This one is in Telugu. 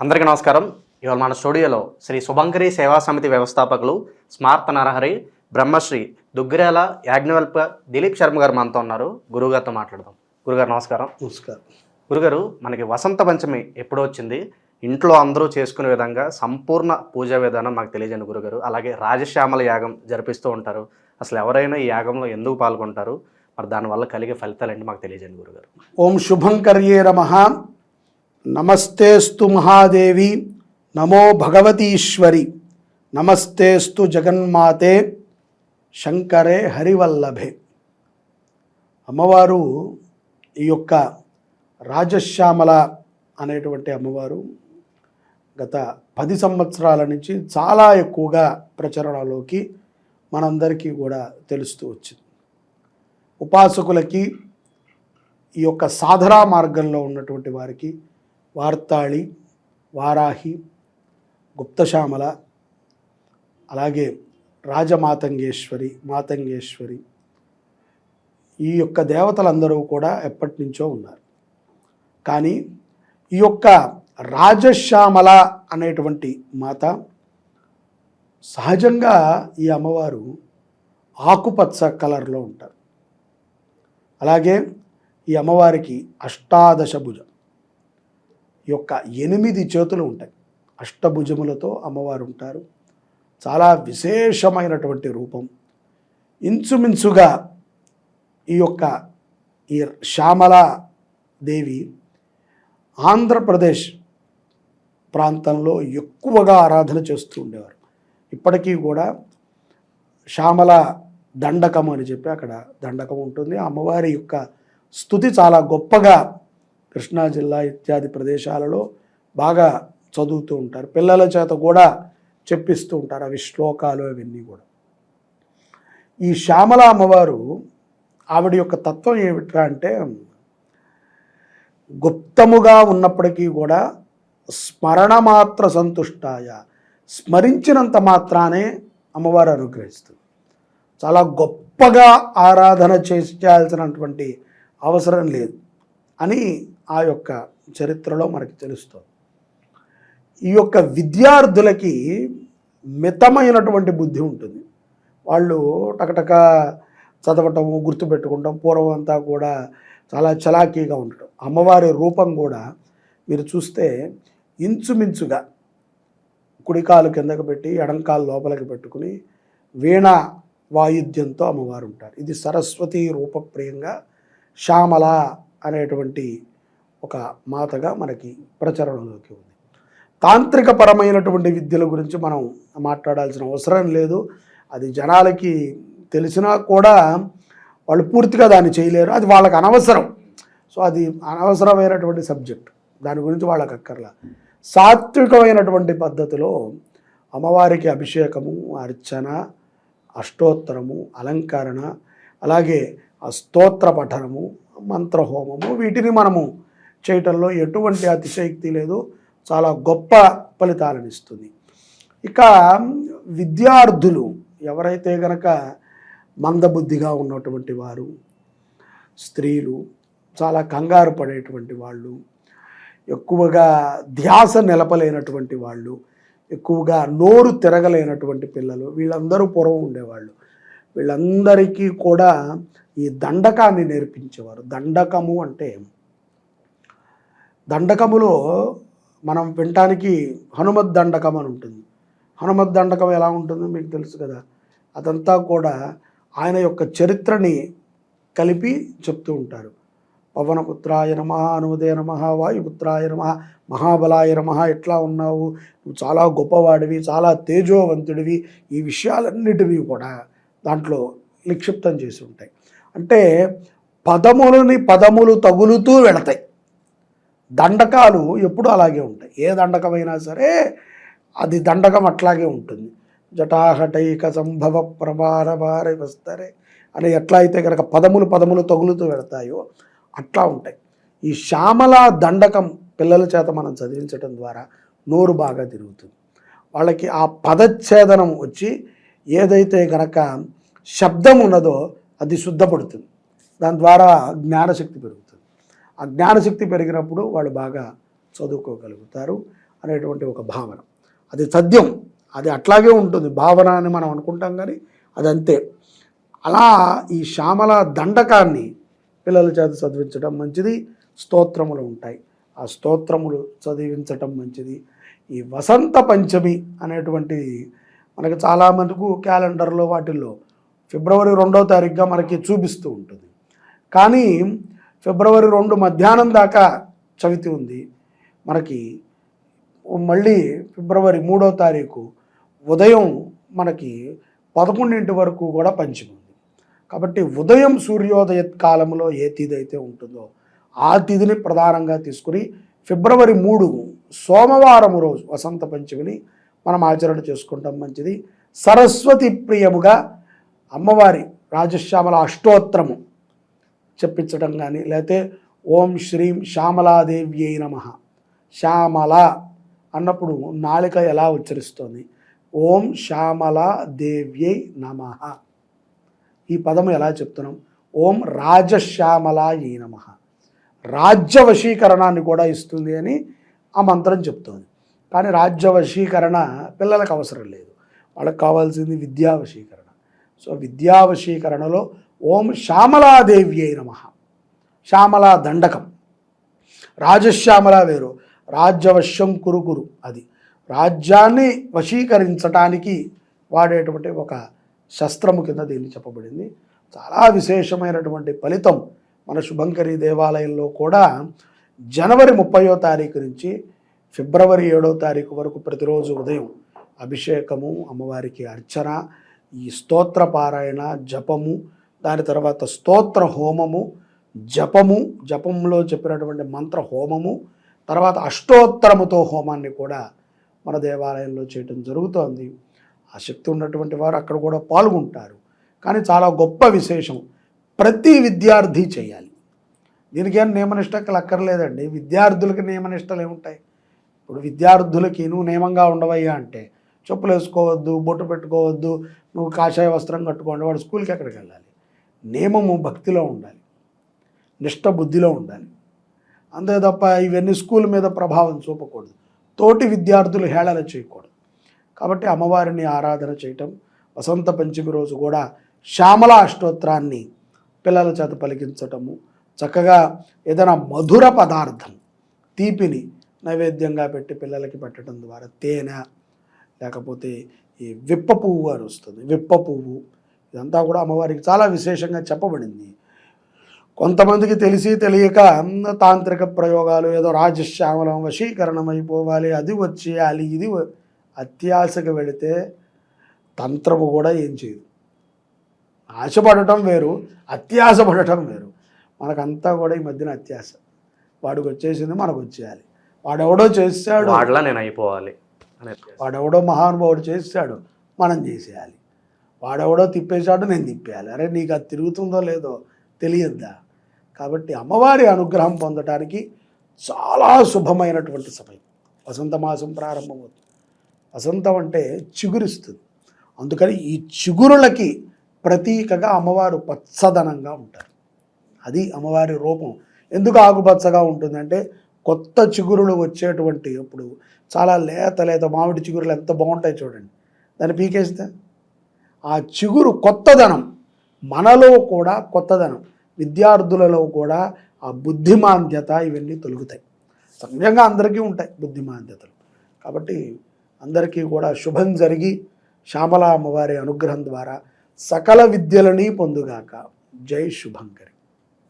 అందరికీ నమస్కారం. ఇవాళ మన స్టూడియోలో శ్రీ శుభంకరి సేవా సమితి వ్యవస్థాపకులు స్మార్త నరహరి బ్రహ్మశ్రీ దుగ్గిరాల యాజ్ఞవల్ప దిలీప్ శర్మ గారు మనతో ఉన్నారు. గురుగారితో మాట్లాడదాం. గురుగారు నమస్కారం. నమస్కారం. గురుగారు మనకి వసంత పంచమి ఎప్పుడు వచ్చింది. ఇంట్లో అందరూ చేసుకునే విధంగా సంపూర్ణ పూజా విధానం మాకు తెలియజేయండి గురుగారు అలాగే రాజశ్యామల యాగం జరిపిస్తూ ఉంటారు. అసలు ఎవరైనా ఈ యాగంలో ఎందుకు పాల్గొంటారు? మరి దానివల్ల కలిగే ఫలితాలు మాకు తెలియజేయండి గురుగారు ఓం శుభంకర్యే నమ. నమస్తేస్తు మహాదేవి నమో భగవతీశ్వరి నమస్తేస్తు జగన్మాతే శంకరే హరివల్లభే. అమ్మవారు ఈ యొక్క రాజశ్యామల అనేటువంటి అమ్మవారు గత పది సంవత్సరాల నుంచి చాలా ఎక్కువగా ప్రచరణలోకి మనందరికీ కూడా తెలుస్తూ వచ్చింది. ఉపాసకులకి ఈ యొక్క సాధనా మార్గంలో ఉన్నటువంటి వారికి వార్తాళి వారాహి గుప్తశ్యామల అలాగే రాజమాతంగేశ్వరి మాతంగేశ్వరి ఈ యొక్క దేవతలందరూ కూడా ఎప్పటి నుంచో ఉన్నారు. కానీ ఈ యొక్క రాజశ్యామల అనేటువంటి మాత సహజంగా ఈ అమ్మవారు ఆకుపచ్చ కలర్లో ఉంటారు. అలాగే ఈ అమ్మవారికి అష్టాదశ భుజం. యొక్క ఎనిమిది చేతులు ఉంటాయి. అష్టభుజములతో అమ్మవారు ఉంటారు చాలా విశేషమైనటువంటి రూపం. ఇంచుమించుగా ఈ యొక్క ఈ శ్యామల దేవి ఆంధ్రప్రదేశ్ ప్రాంతంలో ఎక్కువగా ఆరాధన చేస్తూ ఉండేవారు. ఇప్పటికీ కూడా శ్యామల దండకం అని చెప్పి అక్కడ దండకం ఉంటుంది. అమ్మవారి యొక్క స్థుతి చాలా గొప్పగా కృష్ణా జిల్లా ఇత్యాది ప్రదేశాలలో బాగా చదువుతూ ఉంటారు. పిల్లల చేత కూడా చెప్పిస్తూ ఉంటారు అవి శ్లోకాలు అవన్నీ కూడా. ఈ శ్యామల అమ్మవారు ఆవిడ యొక్క తత్వం ఏమిట్రా అంటే గుప్తముగా ఉన్నప్పటికీ కూడా స్మరణ మాత్ర సంతుష్టాయ స్మరించినంత మాత్రానే అమ్మవారు అనుగ్రహిస్తుంది. చాలా గొప్పగా ఆరాధన చేయాల్సినటువంటి అవసరం లేదు అని ఆ యొక్క చరిత్రలో మనకి తెలుస్తుంది. ఈ యొక్క విద్యార్థులకి మితమైనటువంటి బుద్ధి ఉంటుంది. వాళ్ళు టకటక చదవటము గుర్తుపెట్టుకుంటాం. పూర్వం అంతా కూడా చాలా చలాకీగా ఉండటం. అమ్మవారి రూపం కూడా మీరు చూస్తే ఇంచుమించుగా కుడికాలు కిందకు పెట్టి ఎడంకాలు లోపలికి పెట్టుకుని వీణ వాయిద్యంతో అమ్మవారు ఉంటారు. ఇది సరస్వతి రూపప్రియంగా శ్యామల అనేటువంటి ఒక మాతగా మనకి ప్రచారంలోకి ఉంది. తాంత్రిక పరమైనటువంటి విద్యల గురించి మనం మాట్లాడాల్సిన అవసరం లేదు. అది జనాలకి తెలిసినా కూడా వాళ్ళు పూర్తిగా దాన్ని చేయలేరు. అది వాళ్ళకి అనవసరం. సో అది అనవసరమైనటువంటి సబ్జెక్ట్. దాని గురించి వాళ్ళకి అక్కర్లా. సాత్వికమైనటువంటి పద్ధతిలో అమ్మవారికి అభిషేకము అర్చన అష్టోత్తరము అలంకరణ అలాగే స్తోత్ర పఠనము మంత్రహోమము వీటిని మనము చేయటంలో ఎటువంటి అతిశయక్తి లేదు. చాలా గొప్ప ఫలితాలను ఇస్తుంది. ఇక విద్యార్థులు ఎవరైతే గనక మందబుద్ధిగా ఉన్నటువంటి వారు స్త్రీలు చాలా కంగారు పడేటువంటి వాళ్ళు ఎక్కువగా ధ్యాస నిలపలేనటువంటి వాళ్ళు ఎక్కువగా నోరు తిరగలేనటువంటి పిల్లలు వీళ్ళందరూ పూర్వం ఉండేవాళ్ళు. వీళ్ళందరికీ కూడా ఈ దండకాన్ని నేర్పించేవారు. దండకము అంటే దండకములో మనం వినటానికి హనుమద్ దండకం అని ఉంటుంది. హనుమద్ దండకం ఎలా ఉంటుందో మీకు తెలుసు కదా. అదంతా కూడా ఆయన యొక్క చరిత్రని కలిపి చెప్తూ ఉంటారు. పవనపుత్రాయ నమ హనుమదే నమ వాయుపుత్రాయ నమ మహాబలాయ నమ ఎట్లా ఉన్నావు? నువ్వు చాలా గొప్పవాడివి చాలా తేజోవంతుడివి ఈ విషయాలన్నిటివి కూడా దాంట్లో నిక్షిప్తం చేసి ఉంటాయి. అంటే పదములని పదములు తగులుతూ వెళతాయి. దండకాలు ఎప్పుడూ అలాగే ఉంటాయి. ఏ దండకమైనా సరే అది దండకం అట్లాగే ఉంటుంది. జటాహటైక సంభవ ప్రభార భార వస్తరే అని ఎట్లా అయితే కనుక పదములు పదములు తగులుతూ వెళతాయో అట్లా ఉంటాయి. ఈ శ్యామల దండకం పిల్లల చేత మనం చదివించడం ద్వారా నోరు బాగా తిరుగుతుంది. వాళ్ళకి ఆ పదచ్ఛేదనం వచ్చి ఏదైతే గనక శబ్దం ఉన్నదో అది శుద్ధపడుతుంది. దాని ద్వారా జ్ఞానశక్తి పెరుగుతుంది. ఆ జ్ఞానశక్తి పెరిగినప్పుడు వాళ్ళు బాగా చదువుకోగలుగుతారు అనేటువంటి ఒక భావన. అది సద్యం. అది అట్లాగే ఉంటుంది. భావన అని మనం అనుకుంటాం కానీ అది అంతే అలా ఈ శ్యామల దండకాన్ని పిల్లల చేత చదివించడం మంచిది స్తోత్రములు ఉంటాయి. ఆ స్తోత్రములు చదివించటం మంచిది. ఈ వసంత పంచమి అనేటువంటిది మనకు చాలా మటుకు క్యాలెండర్లో వాటిల్లో ఫిబ్రవరి రెండో తారీఖుగా మనకి చూపిస్తూ ఉంటుంది. కానీ ఫిబ్రవరి రెండు మధ్యాహ్నం దాకా చవితి ఉంది. మనకి మళ్ళీ ఫిబ్రవరి మూడో తారీఖు ఉదయం మనకి పదకొండింటి వరకు కూడా పంచమి ఉంది. కాబట్టి ఉదయం సూర్యోదయ కాలంలో ఏ తిథి అయితే ఉంటుందో ఆ తిథిని ప్రధానంగా తీసుకుని ఫిబ్రవరి మూడు సోమవారం రోజు వసంత పంచమిని మనం ఆచరణ చేసుకుంటాం మంచిది. సరస్వతి ప్రియముగా అమ్మవారి రాజశ్యామల అష్టోత్తరము చెప్పించడం కానీ లేకపోతే ఓం శ్రీం శ్యామలాదేవ్యై నమ. శ్యామల అన్నప్పుడు నాలిక ఎలా ఉచ్చరిస్తోంది? ఓం శ్యామలాదేవ్యై నమ. ఈ పదము ఎలా చెప్తున్నాం? ఓం రాజశ్యామలాయై నమ. రాజ్య వశీకరణాన్ని కూడా ఇస్తుంది అని ఆ మంత్రం చెప్తోంది. కానీ రాజ్య వశీకరణ పిల్లలకు అవసరం లేదు. వాళ్ళకి కావాల్సింది విద్యా వశీకరణ సో విద్యా వశీకరణలో ఓం శ్యామలాదేవి అయి నమ. శ్యామలా దండకం. రాజశ్యామల వేరు. రాజ్యవశ్యం కురుకురు అది. రాజ్యాన్ని వశీకరించటానికి వాడేటువంటి ఒక శస్త్రము కింద దీన్ని చెప్పబడింది. చాలా విశేషమైనటువంటి ఫలితం మన శుభంకరి దేవాలయంలో కూడా జనవరి ముప్పయో తారీఖు నుంచి ఫిబ్రవరి ఏడో తారీఖు వరకు ప్రతిరోజు ఉదయం అభిషేకము అమ్మవారికి అర్చన ఈ స్తోత్ర పారాయణ జపము దాని తర్వాత స్తోత్ర హోమము జపము జపంలో చెప్పినటువంటి మంత్ర హోమము తర్వాత అష్టోత్తరముతో హోమాన్ని కూడా మన దేవాలయంలో చేయటం జరుగుతోంది. ఆ శక్తి ఉన్నటువంటి వారు అక్కడ కూడా పాల్గొంటారు. కానీ చాలా గొప్ప విశేషం ప్రతి విద్యార్థి చేయాలి. దీనికేం నియమనిష్టకలు అక్కర్లేదండి. విద్యార్థులకి నియమనిష్టలు ఏముంటాయి? ఇప్పుడు విద్యార్థులకి నువ్వు నియమంగా ఉండవయ్యా అంటే చెప్పులు వేసుకోవద్దు బొట్టు పెట్టుకోవద్దు నువ్వు కాషాయ వస్త్రం కట్టుకోండి వాడు స్కూల్కి ఎక్కడికి వెళ్ళాలి? నియమము భక్తిలో ఉండాలి. నిష్ట బుద్ధిలో ఉండాలి. అంతే తప్ప ఇవన్నీ స్కూల్ మీద ప్రభావం చూపకూడదు. తోటి విద్యార్థులు హేళన చేయకూడదు. కాబట్టి అమ్మవారిని ఆరాధన చేయటం వసంత పంచమి రోజు కూడా శ్యామల అష్టోత్రాన్ని పిల్లల చేత పలికించటము చక్కగా ఏదైనా మధుర పదార్థం తీపిని నైవేద్యంగా పెట్టి పిల్లలకి పెట్టడం ద్వారా తేనె లేకపోతే ఈ విప్ప పువ్వు అని వస్తుంది. విప్ప పువ్వు ఇదంతా కూడా అమ్మవారికి చాలా విశేషంగా చెప్పబడింది. కొంతమందికి తెలిసి తెలియక తాంత్రిక ప్రయోగాలు ఏదో రాజశ్యామలం వశీకరణం అయిపోవాలి అది వచ్చేయాలి ఇది అత్యాశకు వెళితే తంత్రము కూడా ఏం చేయదు. ఆశపడటం వేరు అత్యాశ పడటం వేరు. మనకంతా కూడా ఈ మధ్యన అత్యాశ. వాడికి వచ్చేసింది మనకు వచ్చేయాలి. వాడెవడో చేశాడు వాడలా నేను అయిపోవాలి వాడెవడో మహానుభావుడు చేశాడు మనం చేసేయాలి. వాడెవడో తిప్పేశాడు నేను తిప్పేయాలి. అరే నీకు అది తిరుగుతుందో లేదో తెలియద్దా? కాబట్టి అమ్మవారి అనుగ్రహం పొందటానికి చాలా శుభమైనటువంటి సమయం. వసంత మాసం ప్రారంభమవుతుంది. వసంతం అంటే చిగురిస్తుంది. అందుకని ఈ చిగురులకి ప్రతీకగా అమ్మవారు పచ్చదనంగా ఉంటారు. అది అమ్మవారి రూపం. ఎందుకు ఆకుపచ్చగా ఉంటుందంటే కొత్త చిగురులు వచ్చేటువంటి అప్పుడు చాలా లేత లేత మామిడి చిగురులు ఎంత బాగుంటాయి చూడండి. దాన్ని పీకేస్తే? ఆ చిగురు కొత్తదనం. మనలో కూడా కొత్తదనం. విద్యార్థులలో కూడా ఆ బుద్ధిమాంద్యత ఇవన్నీ తొలుగుతాయి. సహజంగా అందరికీ ఉంటాయి బుద్ధిమాంద్యతలు. కాబట్టి అందరికీ కూడా శుభం జరిగి శ్యామల అమ్మవారి అనుగ్రహం ద్వారా సకల విద్యలని పొందుగాక జై శుభంకరి.